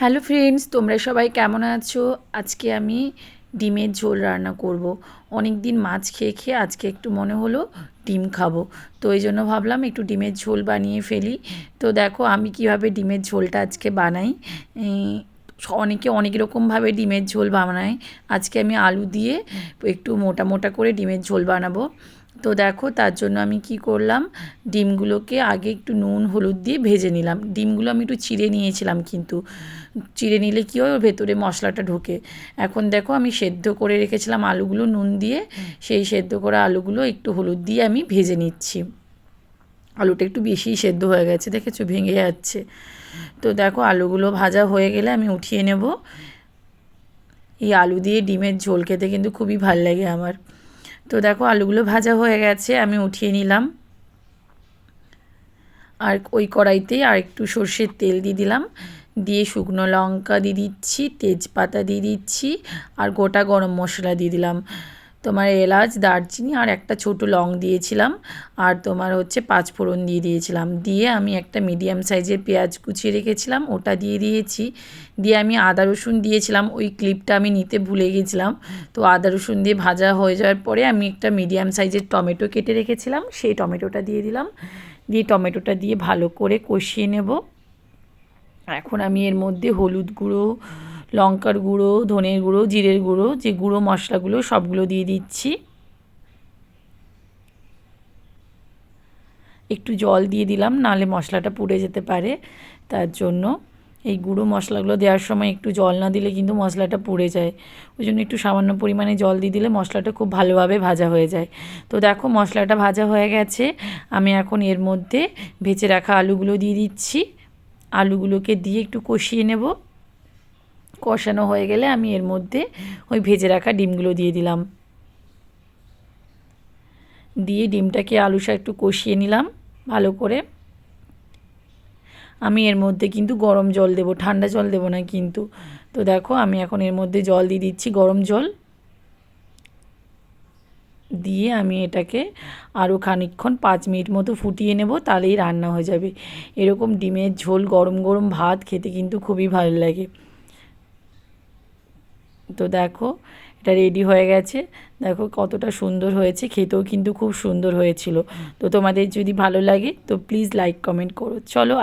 Hello friends, তোমরা সবাই কেমন আছো? আজকে আমি ডিমের ঝোল রান্না করব। অনেক দিন মাছ খেয়ে খেয়ে আজকে একটু মনে হলো ডিম খাব। তো এই জন্য ভাবলাম একটু ডিমের ঝোল বানিয়ে ফেলি। তো দেখো আমি কীভাবে ডিমের ঝোলটা আজকে বানাই। অনেকে অনেক রকমভাবে ডিমের ঝোল বানায়। আজকে আমি আলু দিয়ে একটু মোটা মোটা করে ডিমের ঝোল বানাবো। তো দেখো, তার জন্য আমি কি করলাম? ডিমগুলোকে আগে একটু নুন, হলুদ দিয়ে ভেজে নিলাম। ডিমগুলো আমি একটু চিড়ে নিয়েছিলাম কিন্তু। চিড়ে নিলে কী হয়? ওর ভেতরে মশলাটা ঢোকে। এখন দেখো, আমি সেদ্ধ করে রেখেছিলাম আলুগুলো নুন দিয়ে। সেই সেদ্ধ করা আলুগুলো একটু হলুদ দিয়ে আমি ভেজে নিচ্ছি। আলুটা একটু বেশিই সেদ্ধ হয়ে গেছে, দেখেছ? ভেঙে যাচ্ছে। তো দেখো, আলুগুলো ভাজা হয়ে গেলে আমি উঠিয়ে নেব। এই আলু দিয়ে ডিমের ঝোল খেতে কিন্তু খুবই ভালো লাগে আমার। তো দেখো, আলুগুলো ভাজা হয়ে গেছে, আমি উঠিয়ে নিলাম। আর ওই কড়াইতেই আর একটু সর্ষের তেল দিয়ে দিলাম। দিয়ে শুকনো লঙ্কা দিয়ে দিচ্ছি, তেজপাতা দিয়ে দিচ্ছি, আর গোটা গরম মশলা দিয়ে দিলাম। তোমার এলাচ, দারচিনি আর একটা ছোট লং দিয়েছিলাম আর তোমার হচ্ছে পাঁচ ফোড়ন দিয়ে দিয়েছিলাম। দিয়ে আমি একটা মিডিয়াম সাইজের পেঁয়াজ কুচিয়ে রেখেছিলাম, ওটা দিয়ে দিয়েছি। দিয়ে আমি আদা রসুন দিয়েছিলাম, ওই ক্লিপটা আমি নিতে ভুলে গেছিলাম। তো আদা রসুন দিয়ে ভাজা হয়ে যাওয়ার পরে আমি একটা মিডিয়াম সাইজের টমেটো কেটে রেখেছিলাম, সেই টমেটোটা দিয়ে দিলাম। দিয়ে টমেটোটা দিয়ে ভালো করে কষিয়ে নেব। এখন আমি এর মধ্যে হলুদ গুঁড়ো লঙ্কার গুঁড়ো, ধনের গুঁড়ো, জিরের গুঁড়ো, যে গুঁড়ো মশলাগুলো সবগুলো দিয়ে দিচ্ছি। একটু জল দিয়ে দিলাম, নাহলে মশলাটা পুড়ে যেতে পারে, তার জন্য। এই গুঁড়ো মশলাগুলো দেওয়ার সময় একটু জল না দিলে কিন্তু মশলাটা পুড়ে যায়। ওই জন্য একটু সামান্য পরিমাণে জল দিয়ে দিলে মশলাটা খুব ভালোভাবে ভাজা হয়ে যায়। তো দেখো মশলাটা ভাজা হয়ে গেছে। আমি এখন এর মধ্যে ভেজে রাখা আলুগুলো দিয়ে দিচ্ছি। আলুগুলোকে দিয়ে একটু কষিয়ে নেব। কষানো হয়ে গেলে আমি এর মধ্যে ওই ভেজে রাখা ডিমগুলো দিয়ে দিলাম। দিয়ে ডিমটাকে আলুসা একটু কষিয়ে নিলাম ভালো করে। আমি এর মধ্যে কিন্তু গরম জল দেবো, ঠান্ডা জল দেবো না কিন্তু। তো দেখো আমি এখন এর মধ্যে জল দিয়ে দিচ্ছি গরম জল। দিয়ে আমি এটাকে আরও খানিকক্ষণ পাঁচ মিনিট মতো ফুটিয়ে নেব, তাহলেই রান্না হয়ে যাবে। এরকম ডিমের ঝোল গরম গরম ভাত খেতে কিন্তু খুবই ভালো লাগে। তো দেখো এটা রেডি হয়ে গেছে। দেখো কতটা সুন্দর হয়েছে খেতেও কিন্তু খুব সুন্দর হয়েছিল। তো তোমাদের যদি ভালো লাগে তো প্লিজ লাইক কমেন্ট করো। চলো